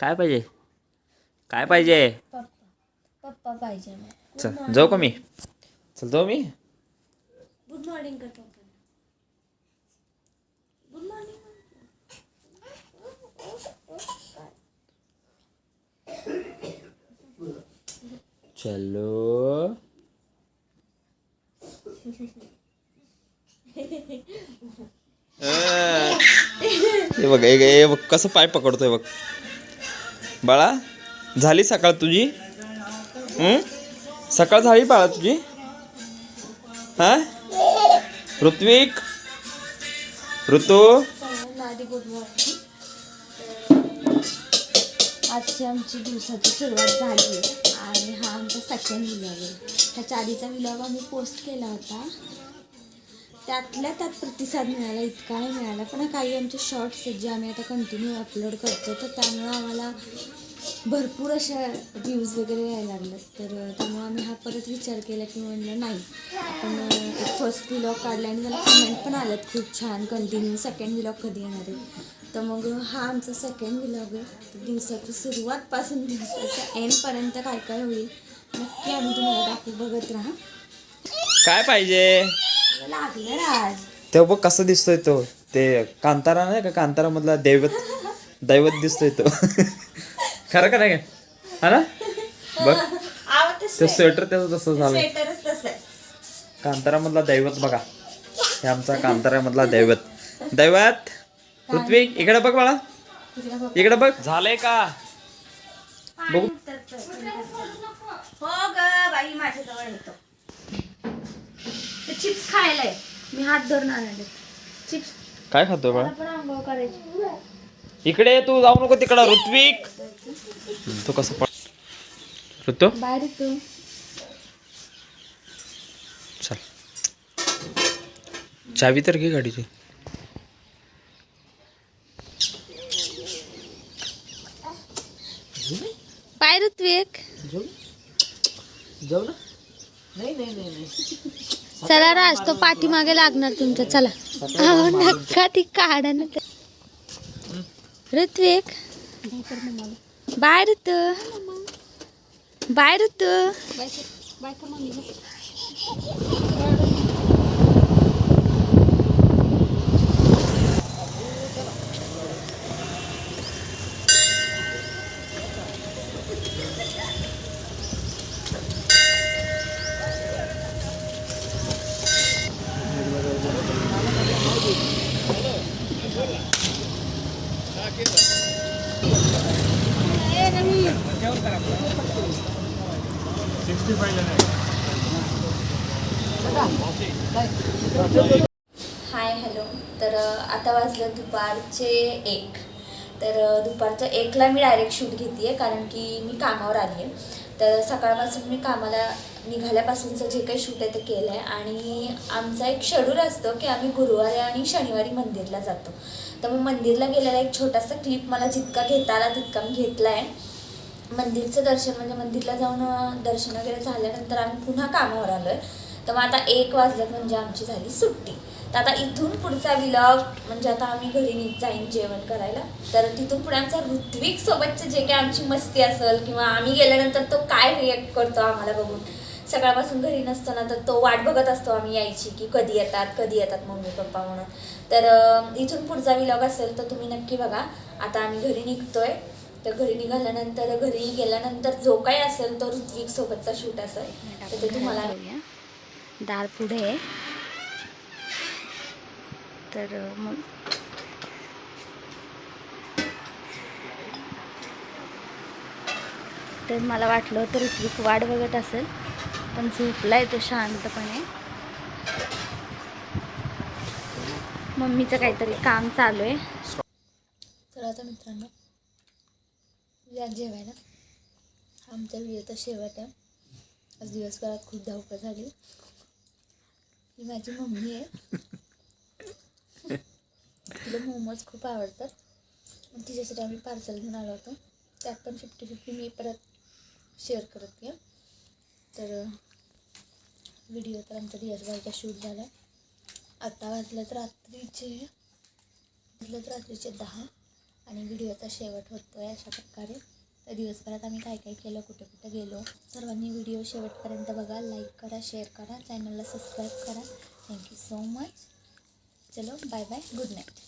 काय पाहिजे? काय पाहिजे? पप्पा पाहिजे चल जाऊ का मी? चल जाऊ मी? गुड मॉर्निंग कर पप्पा गुड मॉर्निंग चलो. हे बघ हे बघ कसं पाय पकडतोय बघ. बाळा झाली सकाळ तुझी? सकाळ झाली बाळा तुझी? हा? ऋत्विक? ऋतू? गुड मॉर्निंग आजची आमची दिवसाची सुरुवात झाली आणि हा आमचा सेकंड विलॉग आहे. त्याच्या आधीचा विलॉग आम्ही पोस्ट केला होता. त्यातल्या त्यात प्रतिसाद मिळाला इतका नाही मिळाला. पण काही आमचे शॉर्ट्स आहेत जे आम्ही आता कंटिन्यू अपलोड करतो तर त्यामुळं आम्हाला भरपूर अशा व्ह्यूज वगैरे यायला लागल्यात. तर त्यामुळे आम्ही हा परत विचार केला की म्हणलं नाही आपण एक फर्स्ट व्लॉग काढला आणि त्याला कमेंट पण आल्यात खूप छान कंटिन्यू सेकंड व्लॉग कधी येणार आहे? तर मग हा आमचा सेकंड व्लॉग आहे. तर दिवसाची सुरुवातपासून दिवसाच्या एंडपर्यंत काय काय होईल नक्की आम्ही तुम्हाला दाखवू. बघत राहा. काय पाहिजे? लागलं राज ते बघ कसं दिसतोय तो. ते कांतारा नाही का? कांतारा मधला दैवत दैवत दिसतोय तो. खरं का नाही? का? हा ना? बघ. ते स्वेटर त्याचं तसं झालं. स्वेटरच तसं आहे कांतारा मधला दैवत बघा. हे आमचा कांतारा मधला दैवत. दैवत ऋत्विक इकडे बघ बाळा. इकडे बघ. झालंय का? बघू. हो ग बाई माझ्या जवळ येतो. ते चिप्स खायला आहे मी हात धरून आणले चिप्स. काय खातोय बाळा? पण आंघोळ करायची. इकडे तू जाऊ नको तिकडं ऋत्विक. तो कसं पड ऋतू? बाहेर येतो चल. चावी तर घे गाडीची. बाहेर येतो एक जाऊ ना. नाही नाही नाही नाही. चला राज तो पाठीमागे लागणार तुमच्या चला. अहो नका ती काढा ना ते. बाय बाहेर बाय हाय हॅलो. तर आता वाजलं दुपारचे एक. तर दुपारच्या एकला मी डायरेक्ट शूट घेते आहे कारण की मी कामावर आली आहे तर सकाळपासून मी कामाला निघाल्यापासूनचं जे काही शूट आहे ते केलं आहे. आणि आमचा एक शेड्यूल असतो की आम्ही गुरुवारी आणि शनिवारी मंदिरला जातो. तर मग मंदिरला गेलेला एक छोटासा क्लिप मला जितका घेता आला तितका मी घेतला आहे. मंदिरचं दर्शन म्हणजे मंदिरला जाऊन दर्शन वगैरे झाल्यानंतर आम्ही पुन्हा कामावर आलो आहे तर मग आता एक वाजल्यात म्हणजे आमची झाली सुट्टी. तर आता इथून पुढचा विलॉग म्हणजे आता आम्ही घरी निघ जाईन जेवण करायला. तर तिथून पुढे आमचा ऋत्विक सोबतचं जे काही आमची मस्ती असेल किंवा आम्ही गेल्यानंतर तो काय रिॲक्ट करतो आम्हाला बघून. सकाळपासून घरी नसताना तर तो वाट बघत असतो आम्ही यायची की कधी येतात कधी येतात मम्मी पप्पा म्हणून. तर इथून पुढचा विलॉग असेल तर तुम्ही नक्की बघा. आता आम्ही घरी निघतोय. तर घरी निघाल्यानंतर घरी गेल्यानंतर जो काही असेल तो ऋत्विक सोबतचा शूट असेल. तर ते तुम्हाला दार पुढे तर मग तर मला वाटलं होतं ऋत्विक वाट बघत असेल पण झोपलाय तो शांतपणे. मम्मीचं काहीतरी काम चालू आहे. तर आता मित्रांनो या जेवायला. आमच्या व्हिडिओचा शेवट आहे. आज दिवसभरात खूप धावपळ झाली. ही माझी मम्मी आहे. तिला मोमोज खूप आवडतात. तिच्यासाठी आम्ही पार्सल घेऊन आलो होतो. त्यात पण फिफ्टी फिफ्टी मी परत शेअर करत घ्या तर व्हिडिओ तर आमचा दिवसभराचा शूट झाला आता वाजल्यात रात्रीचे. वाजल्यात रात्रीचे दहा. आणि व्हिडिओचा शेवट होतो आहे अशा प्रकारे. तर दिवसभरात आम्ही काय काय केलं कुठे कुठे गेलो सर्वांनी व्हिडिओ शेवटपर्यंत बघा. लाईक करा शेअर करा. चॅनलला सबस्क्राईब करा. थँक्यू सो मच चलो बाय बाय गुड नाईट